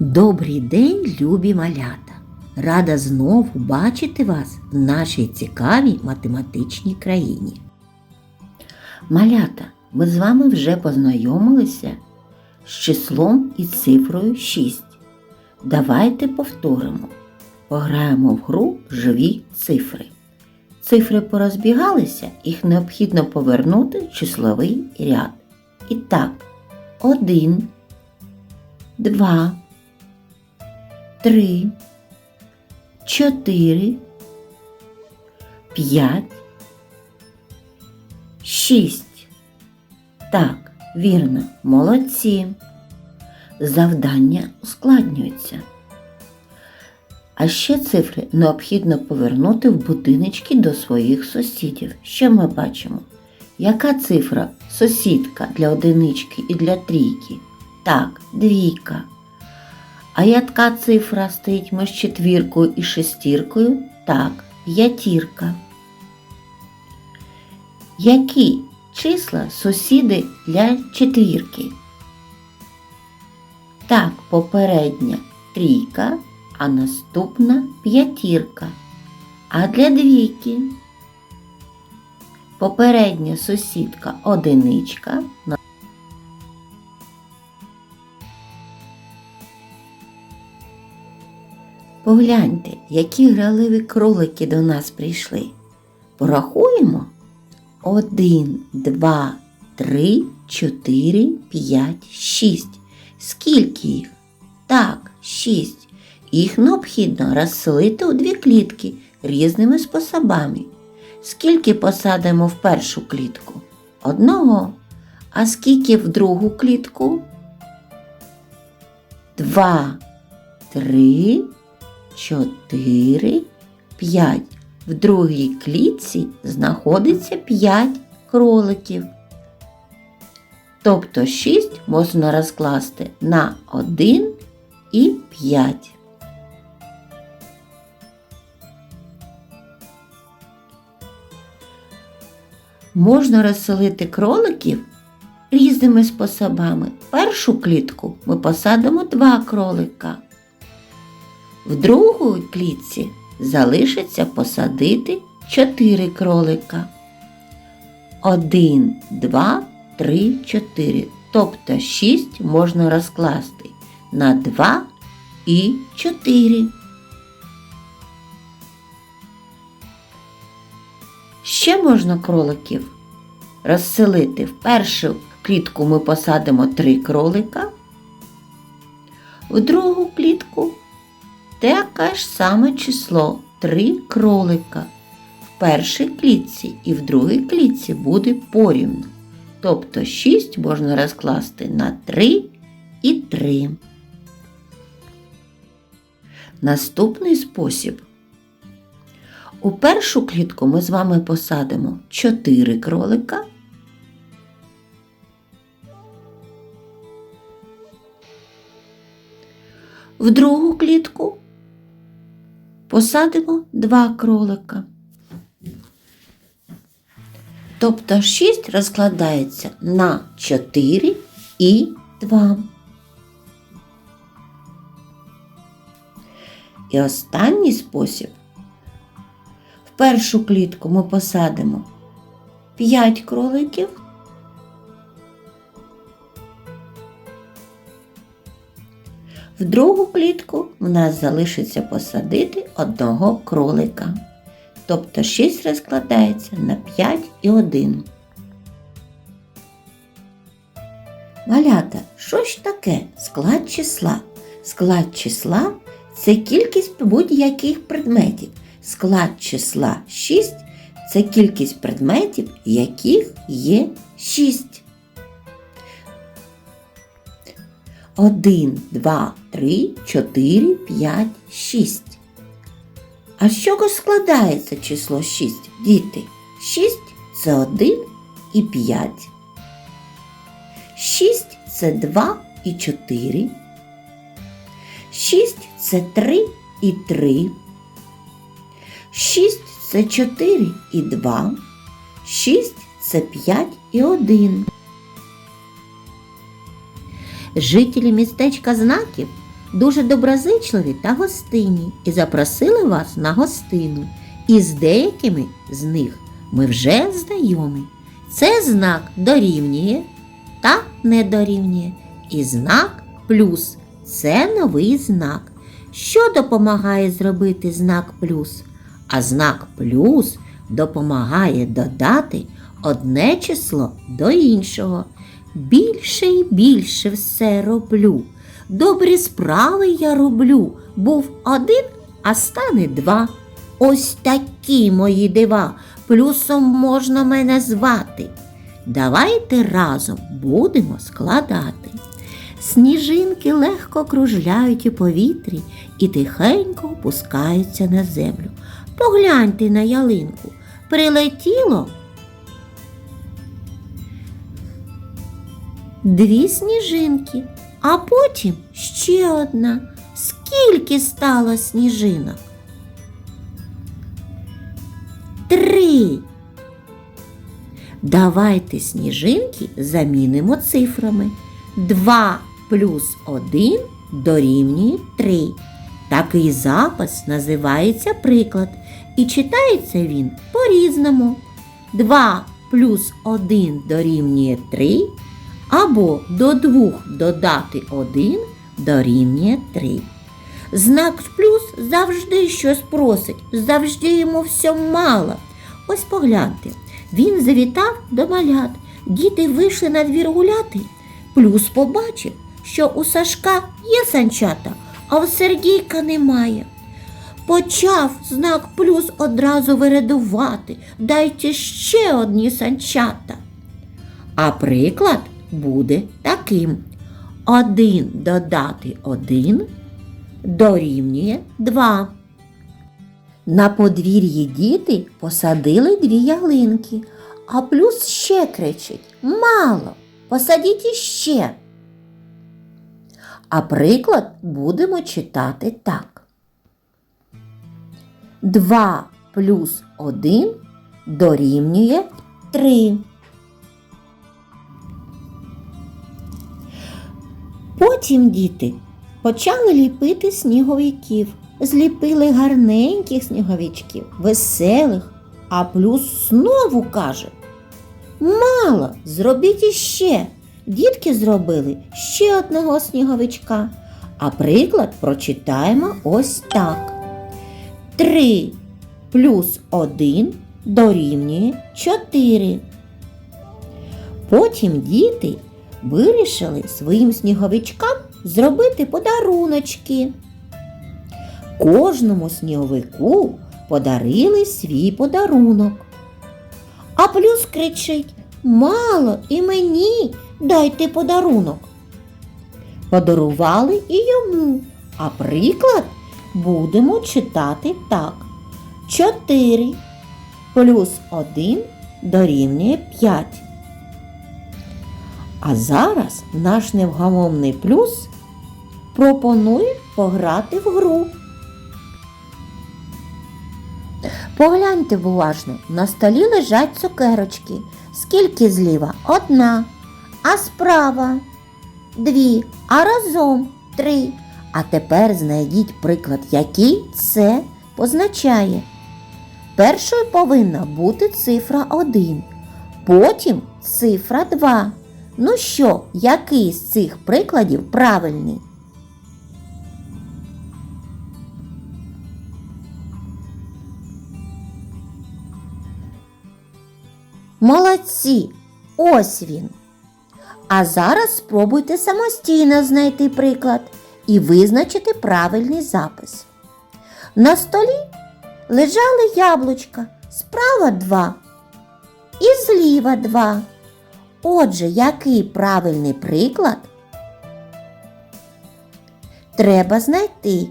Добрий день, любі малята! Рада знову бачити вас в нашій цікавій математичній країні. Малята, ми з вами вже познайомилися з числом і цифрою 6. Давайте повторимо. Пограємо в гру живі цифри. Цифри порозбігалися, їх необхідно повернути в числовий ряд. І так, 1, 2, 3, 4, 5, 6. Так, вірно, молодці. Завдання ускладнюються. А ще цифри необхідно повернути в будиночки до своїх сусідів. Що ми бачимо? Яка цифра сусідка для одинички і для трійки? Так, двійка. А яка цифра стоїть між четвіркою і шестіркою? Так, п'ятірка. Які числа сусіди для четвірки? Так, попередня трійка, а наступна п'ятірка. А для двійки попередня сусідка одиничка. Погляньте, які граливі кролики до нас прийшли. Порахуємо. Один, два, три, чотири, п'ять, шість. Скільки їх? Так, шість. Їх необхідно розселити у дві клітки різними способами. Скільки посадимо в першу клітку? Одного. А скільки в другу клітку? Два, три, чотири, п'ять. В другій клітці знаходиться п'ять кроликів. Тобто 6 можна розкласти на 1 і 5. Можна розселити кроликів різними способами. Першу клітку ми посадимо два кролика. В другу клітці залишиться посадити 4 кролика. 1, 2, 3, 4. Тобто 6 можна розкласти на 2 і 4. Ще можна кроликів розселити. В першу клітку ми посадимо 3 кролика, в другу клітку таке ж саме число 3 кролика. В першій клітці і в другій клітці буде порівну. Тобто 6 можна розкласти на 3 і 3. Наступний спосіб. У першу клітку ми з вами посадимо 4 кролика. В другу клітку посадимо 2 кролика. Тобто 6 розкладається на 4 і 2. І останній спосіб. В першу клітку ми посадимо 5 кроликів. Другу клітку в нас залишиться посадити одного кролика. Тобто 6 розкладається на 5 і 1. Малята, що ж таке склад числа? Склад числа це кількість будь-яких предметів. Склад числа 6 це кількість предметів, яких є 6. 1, 2, 3, 4, 5, 6. А з чого складається число 6, діти? 6 це 1 і 5. 6 це 2 і 4. 6 це 3 і 3. 6 це 4 і 2. 6 це 5 і 1. Жителі містечка знаків дуже доброзичливі та гостинні і запросили вас на гостину. І з деякими з них ми вже знайомі. Це знак дорівнює та не дорівнює. І знак плюс це новий знак. Що допомагає зробити знак плюс? А знак плюс допомагає додати одне число до іншого. Більше і більше все роблю. Добрі справи я роблю. Був один, а стане два. Ось такі мої дива. Плюсом можна мене звати. Давайте разом будемо складати. Сніжинки легко кружляють у повітрі і тихенько опускаються на землю. Погляньте на ялинку. Прилетіло дві сніжинки, а потім ще одна. Скільки стало сніжинок? Три. Давайте сніжинки замінимо цифрами. 2 плюс 1 дорівнює 3. Такий запис називається приклад. І читається він по-різному. 2 плюс 1 дорівнює 3. Або до 2 додати 1 дорівнює 3. Знак плюс завжди щось просить, завжди йому все мало. Ось погляньте, він завітав до малят. Діти вийшли на двір гуляти. Плюс побачив, що у Сашка є санчата, а у Сергійка немає. Почав знак плюс одразу вирадувати. Дайте ще одні санчата. А приклад буде таким: один додати один дорівнює два. На подвір'ї діти посадили дві ялинки, а плюс ще кричить Мало, посадіть іще. А приклад будемо читати так. 2 плюс 1 дорівнює 3. Потім діти почали ліпити сніговиків. Зліпили гарненьких сніговичків, веселих, а плюс знову каже. Мало, зробіть іще. Дітки зробили ще одного сніговичка. А приклад прочитаємо ось так. 3 плюс 1 дорівнює 4. Потім діти вирішили своїм сніговичкам зробити подаруночки. Кожному сніговику подарили свій подарунок. А плюс кричить Мало і мені дайте подарунок. Подарували і йому, а приклад будемо читати так. 4 плюс 1 дорівнює 5. А зараз наш невгамовний плюс пропонує пограти в гру. Погляньте уважно, на столі лежать цукерочки. Скільки зліва? Одна. А справа дві, а разом три. А тепер знайдіть приклад, який це позначає. Першою повинна бути цифра 1, потім цифра 2. Ну що, який з цих прикладів правильний? Молодці! Ось він. А зараз спробуйте самостійно знайти приклад і визначити правильний запис. На столі лежали яблучка, справа два і зліва два. Отже, який правильний приклад треба знайти?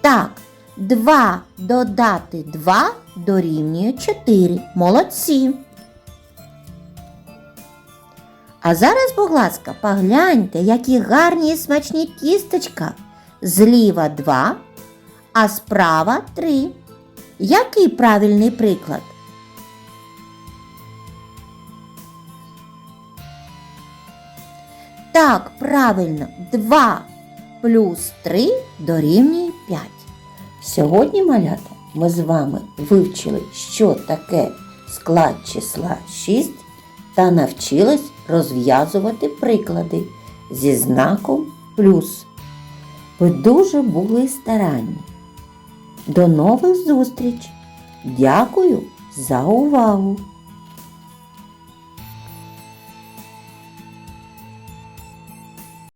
Так, 2 додати 2 дорівнює 4. Молодці. А зараз, будь ласка, погляньте, які гарні і смачні тістечка. Зліва 2, а справа 3. Який правильний приклад? Так, правильно, 2 плюс 3 дорівнює 5. Сьогодні, малята, ми з вами вивчили, що таке склад числа 6 та навчились розв'язувати приклади зі знаком плюс. Ви дуже були старанні. До нових зустріч! Дякую за увагу!